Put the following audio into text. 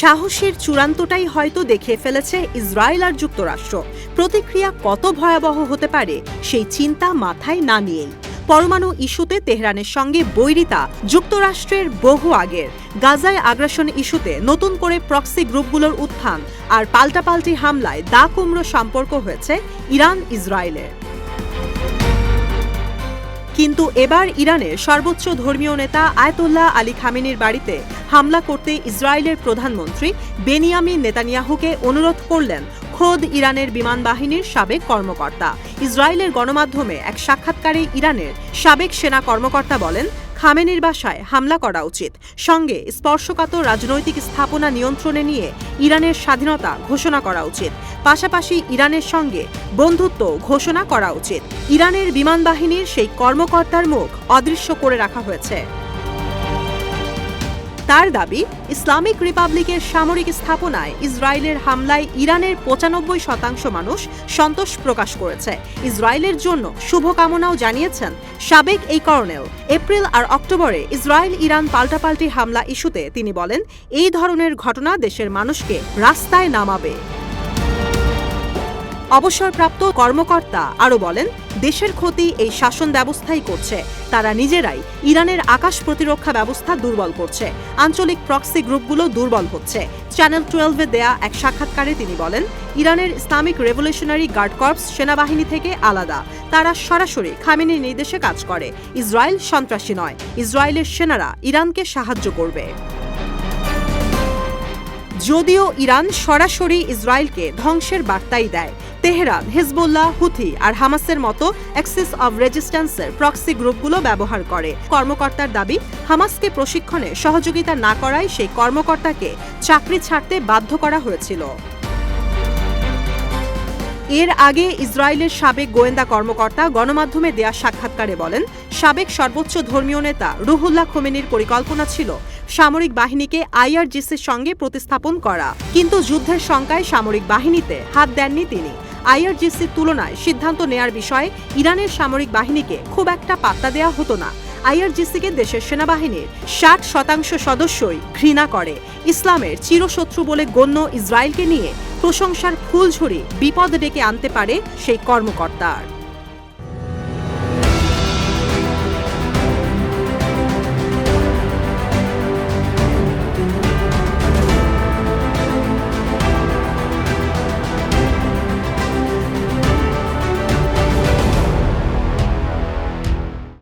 সাহসের চূড়ান্তটাই হয়তো দেখে ফেলেছে ইসরায়েল আর যুক্তরাষ্ট্র। প্রতিক্রিয়া কত ভয়াবহ হতে পারে, সেই চিন্তা মাথায় না নিয়েই। পরমাণু ইস্যুতে তেহরানের সঙ্গে বৈরিতা, যুক্তরাষ্ট্রের বহু আগের। গাজায় আগ্রাসন ইস্যুতে নতুন করে প্রক্সি গ্রুপগুলোর উত্থান আর পাল্টাপাল্টি হামলায় দা কুমড়ো সম্পর্ক হয়েছে ইরান ইসরায়েলের কিন্তু এবার ইরানের সর্বোচ্চ ধর্মীয় নেতা আয়তুল্লাহ আলী খামেনির বাড়িতে হামলা করতে ইসরায়েলের প্রধানমন্ত্রী বেনিয়ামিন নেতানিয়াহুকে অনুরোধ করলেন খোদ ইরানের বিমান বাহিনীর সাবেক কর্মকর্তা। ইসরায়েলের গণমাধ্যমে এক সাক্ষাৎকারে ইরানের সাবেক সেনা কর্মকর্তা বলেন খামেনির বাসায় হামলা করা উচিত। সঙ্গে স্পর্শকাতর রাজনৈতিক স্থাপনা নিয়ন্ত্রণে নিয়ে ইরানের স্বাধীনতা ঘোষণা করা উচিত। পাশাপাশি ইরানের সঙ্গে বন্ধুত্ব ঘোষণা করা উচিত। ইরানের বিমান বাহিনীর সেই কর্মকর্তার মুখ অদৃশ্য করে রাখা হয়েছে। তার দাবি, ইসলামিক রিপাবলিকের সামরিক স্থাপনায় ইসরায়েলের হামলায় ইরানের পঁচানব্বই শতাংশ মানুষ সন্তোষ প্রকাশ করেছে। ইসরায়েলের জন্য শুভকামনাও জানিয়েছেন সাবেক এই কর্নেল। এপ্রিল আর অক্টোবরে ইসরায়েল ইরান পাল্টাপাল্টি হামলা ইস্যুতে তিনি বলেন, এই ধরনের ঘটনা দেশের মানুষকে রাস্তায় নামাবে। অবসরপ্রাপ্ত কর্মকর্তা আরও বলেন, দেশের ক্ষতি এই শাসন ব্যবস্থাই করছে। তারা নিজেরাই ইরানের আকাশ প্রতিরক্ষা ব্যবস্থা দুর্বল করছে। আঞ্চলিক প্রক্সি গ্রুপগুলো দুর্বল হচ্ছে। চ্যানেল টুয়েলভে দেয়া এক সাক্ষাৎকারে তিনি বলেন, ইরানের ইসলামিক রেভলিউশনারি গার্ড কর্পস সেনাবাহিনী থেকে আলাদা। তারা সরাসরি খামেনির নির্দেশে কাজ করে। ইসরায়েল সন্ত্রাসী নয়। ইসরায়েলের সেনারা ইরানকে সাহায্য করবে। যদিও ইরান সরাসরি ইসরায়েলকে ধ্বংসের বার্তাই দেয় তেহরান, হিজবুল্লাহ, হুথি আর হামাসের মতো অ্যাক্সিস অব রেজিস্ট্যান্সের প্রক্সি গ্রুপগুলো ব্যবহার করে। কর্মকর্তার দাবি, হামাসকে প্রশিক্ষণে সহযোগিতা না করায় সেই কর্মকর্তাকে চাকরি ছাড়তে বাধ্য করা হয়েছিল। এর আগে ইসরায়েলের সাবেক গোয়েন্দা কর্মকর্তা গণমাধ্যমে দেয়া সাক্ষাৎকারে বলেন, সাবেক সর্বোচ্চ ধর্মীয় নেতা রুহুল্লাহ খোমেনির পরিকল্পনা ছিল সামরিক বাহিনীকে আইআরজিসির সঙ্গে প্রতিস্থাপন করা। কিন্তু যুদ্ধের শঙ্কায় সামরিক বাহিনীতে হাত দেননি তিনি। আইআরজিসির তুলনায় সিদ্ধান্ত নেয়ার বিষয়ে ইরানের সামরিক বাহিনীকে খুব একটা পাত্তা দেয়া হতো না। আইআরজিসিকে দেশের সেনাবাহিনীর ষাট শতাংশ সদস্যই ঘৃণা করে। ইসলামের চিরশত্রু বলে গণ্য ইসরায়েলকে নিয়ে প্রশংসার ফুলঝুরি বিপদ ডেকে আনতে পারে সেই কর্মকর্তার।